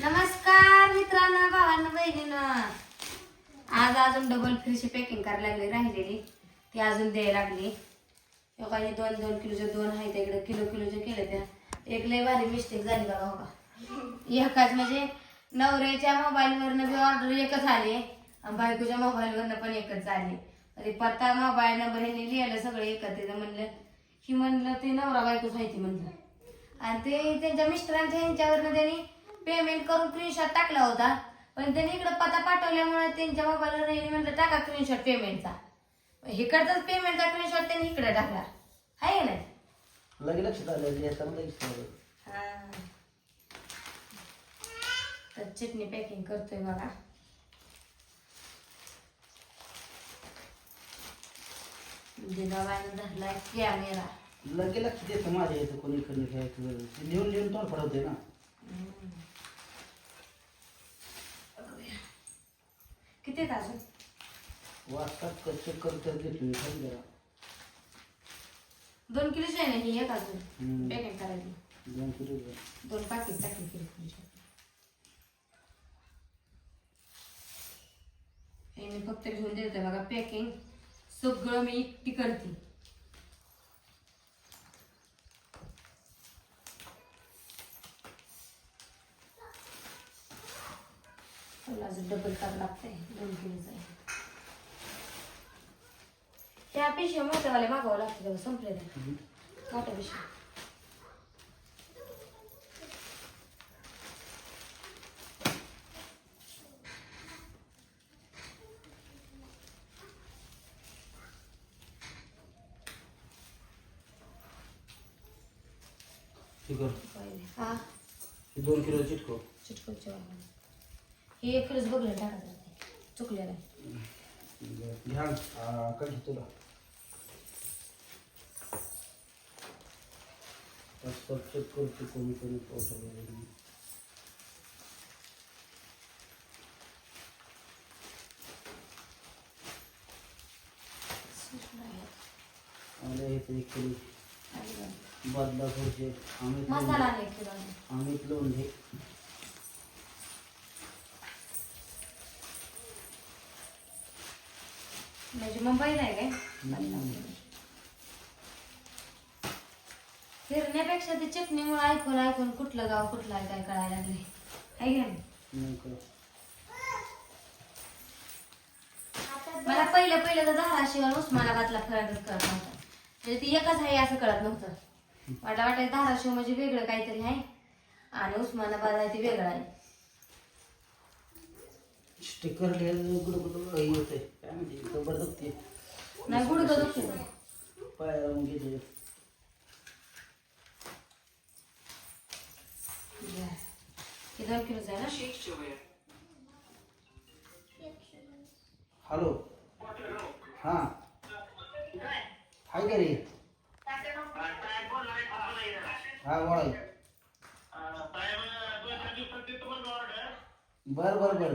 नमस्कार मित्रांनो भावांना बहिणीनं. आज अजून डबल फ्रीची पॅकिंग करायला लागली राहिलेली. ती अजून द्यायला लागली. लोकांनी दोन दोन किलोचे दोन आहेत इकडे किलो किलोचे केले त्या. एक लय भारी मिस्टेक झाली बघा हो का? एकाच म्हणजे नवऱ्याच्या मोबाईलवरनं बी ऑर्डर एकच आली आणि बायकोच्या मोबाईलवरनं पण एकच आली अरे पत्ता मोबाईल नंबर ह्यांनी लिहिलं सगळं एकत्र म्हणलं. ही म्हणलं ते नवरा बायकोच माहिती म्हणलं. आणि ते त्यांच्या मिस्टरांच्या ह्यांच्यावरनं त्यांनी पेमेंट करून स्क्रीनशॉट टाकला होता. पण त्यांनी इकडे पत्ता पाठवल्यामुळे त्यांच्या मोबाईलवर यांनी म्हणलं टाका स्क्रीनशॉट पेमेंटचा इकडचाच पेमेंटचा स्क्रीनशॉट त्यांनी इकडे टाकला. आहे नाही? लगे लक्षात आलं लगेच आलं. हा. तर चटणी पॅकिंग करतोय बघा. धरलाय कॅमेरा लगे लक्षात येतं माझ्या येतं कोणी इकडनं घ्यायचं ते लिहून लिहून तोंड पडवते ना. किती आहेत? अजून वाचतात कच्चे तू घेतोय खाली जरा. दोन किलो चाहिए ना ही एक अजून. हम्म. करा करायची. दोन किलो घ्या. दोन पाकिट टाकली किलो हे मी फक्त घेऊन देते बघा पॅकिंग सगळं मी एकटी करते. अजून डबल करावं लागतंय दोन किलोचं आहे त्या पिशव्या मोठ्यावाले मागावं लागते तेव्हा संपले. मोठ्या पिशव्या हे दोन किलो चिटको चिटकोच्या हे। एकच बघलं टाकायचं चुकलेलं आहे घ्या आ, कधी तुला। सब चेक करतो कोणी कोणी फोटो वगैरे आले हे ते एक किलो बदलापूरचे अमित मसाला लोंढे। नाही किलो अमित लोंढे। म्हणजे मुंबईला आहे काय फिरण्यापेक्षा ते चटणीमुळे ऐकून ऐकून कुठलं गाव कुठलं आहे काय कळायला लागले आहे का नाही? मला पहिलं पहिलं तर धाराशिव उस्मानाबादला फरकच कळत नव्हता म्हणजे ती एकच आहे असं कळत नव्हतं. वाटा वाटायचं धाराशिव म्हणजे वेगळं काहीतरी आहे. आणि उस्मानाबाद आहे ते वेगळं आहे. स्टिकर लिहायला हे दुखते नाही गुडघं दुखते पाय लावून गेले हे दोन किलोचं आहे ना हॅलो. हा. हाय का रे? हा बोला. बर बर बर.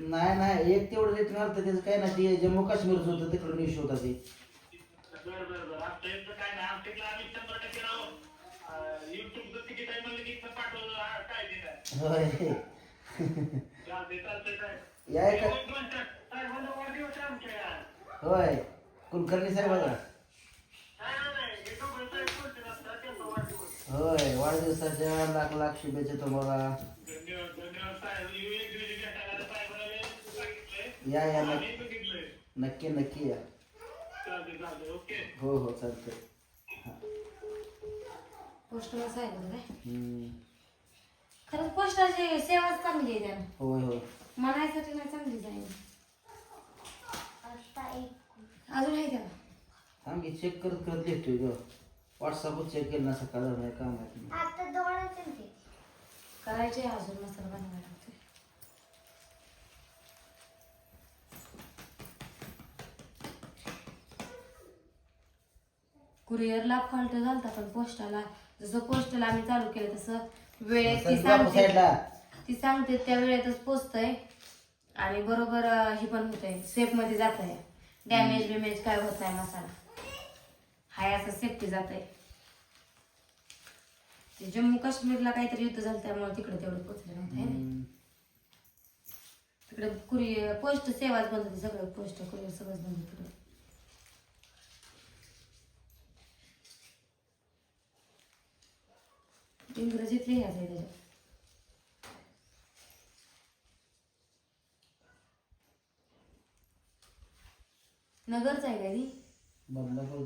नाही नाही एक तेवढं आलं तर त्याचं काय नाही. ते जम्मू काश्मीरचं होतं तिकडून इश्यू होता ते. होय. या होय. कुलकर्णी साहेबाचा होय वाढदिवसाच्या लाख लाख शुभेच्छा तुम्हाला. या या नक्की नक्की नक्की या. हो हो चालतंय. पोस्ट आहे बरं काय हम्म. खरंच पोस्टाची सेवा चांगली आहे त्यानं. होय होय. म्हणायसाठी नाही चांगलीच आहे अजून आहे का? थांब की चेक करत करत लिहितोय ग. व्हॉट्सअपवर चेक केलं ना सकाळ नाही काम आहे. करायचे अजून मसाला बनवायला लागतोय कुरिअरला फॉल्ट झालता पण पोस्टाला जसं पोस्टला आम्ही चालू केलं तसं वेळेत ती सांगते. ती सांगते त्या वेळेतच पोचतंय. आणि बरोबर हे पण होतंय. सेफमध्ये जात आहे डॅमेज बिमेज काय होत नाही मसाला. हाय असं सेफ्टी जात आहे जम्मू काश्मीरला काहीतरी युद्ध झालं त्यामुळे तिकडे तेवढं पोचलं नव्हतं है ना? हम्म. तिकडे कुरिअर पोस्ट सेवाच बंद होती सगळं पोस्ट कुरिअर सगळंच बंद होतं तिकडे इंग्रजीत लिहायचं आहे त्याच्यात. नगरच आहे का ती? बदलापूर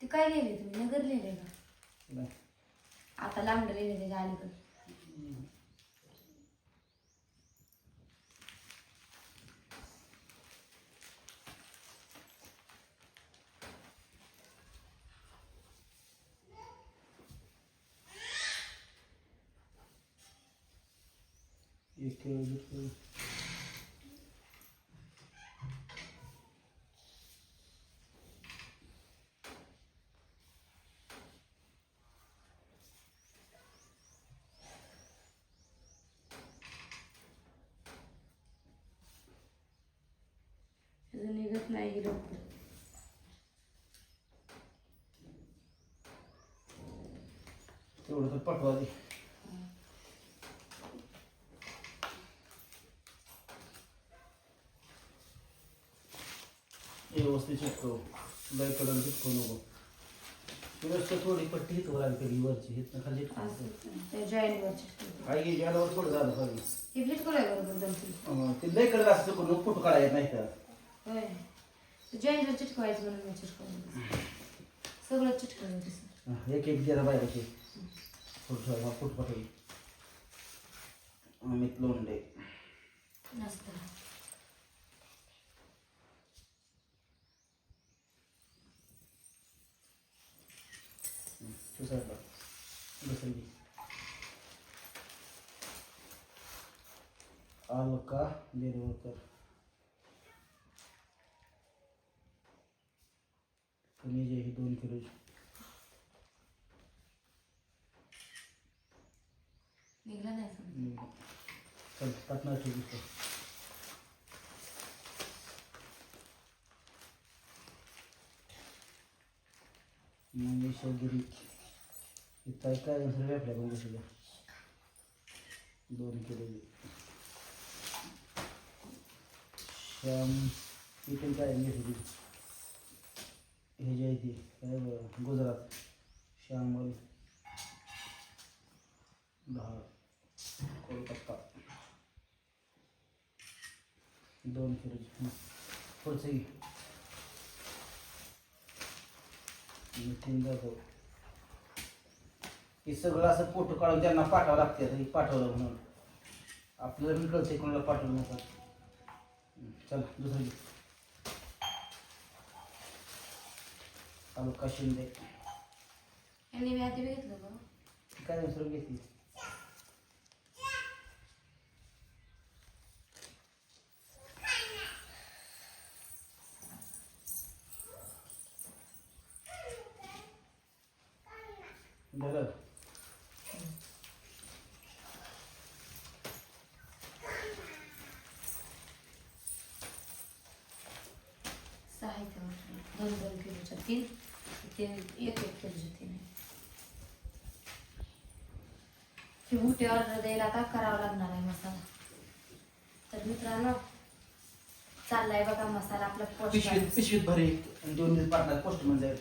ते काय लिहिले तुम्ही? नगर लिहिले का. आता लांबड लिहिले त्याच्या अलीकडे. एक किलो दीड किलो त्याचं निघत नाही की लवकर तेवढं तर पाठवा व्यवस्थित चिटकव लयकडून चिटकू नको. व्यवस्थित थोडी पट्टी हित वर कधी वरची. हित खाली. असं. काय घे ज्याला थोडं झालं तीन अं, ते लय कडक असं करून फोटो काढायला नाही होय. जॉईंटवर चिटकवायचं म्हणून मी चिटकवलं सगळं हं, एक एक द्यायला बाहेरचे. फोटो ठेवा फोटो पाठवली अमित लोंढे. नसतं तू साईडला दुसरी घे. अलका बेरवकर कमी जे ही दोन किलो निघला नाही. चल टाकणार ठेव दुसरं. मनीषा काय काय नसेल वेपल्या पण बसल्या दोन किलो दे. श्याम ती पण काय घेतली हे जे आहे ती काय बरं, गुजरात. श्यामल दहा कोलकाता. दोन किलो पुढचं घे. नितीन जाधव हे सगळं असं फोटो काढून त्यांना पाठवावं लागते हे पाठवलं म्हणून. आपल्याला पण कळते कोणाला पाठवलं नका चल दुसरं तालुका शिंदे यांनी मी आधी का काय दुसरं घेतली. झालं दोन दोन किलोच्या तीन. ते एक एक किलोच्या तीन ही मोठी ऑर्डर द्यायला आता करावं लागणार आहे मसाला. तर मित्रांनो चाललाय बघा मसाला आपला पोस्ट पिशवीत पिशवीत भरे दोन दिवस पाठणार पोस्ट म्हणजे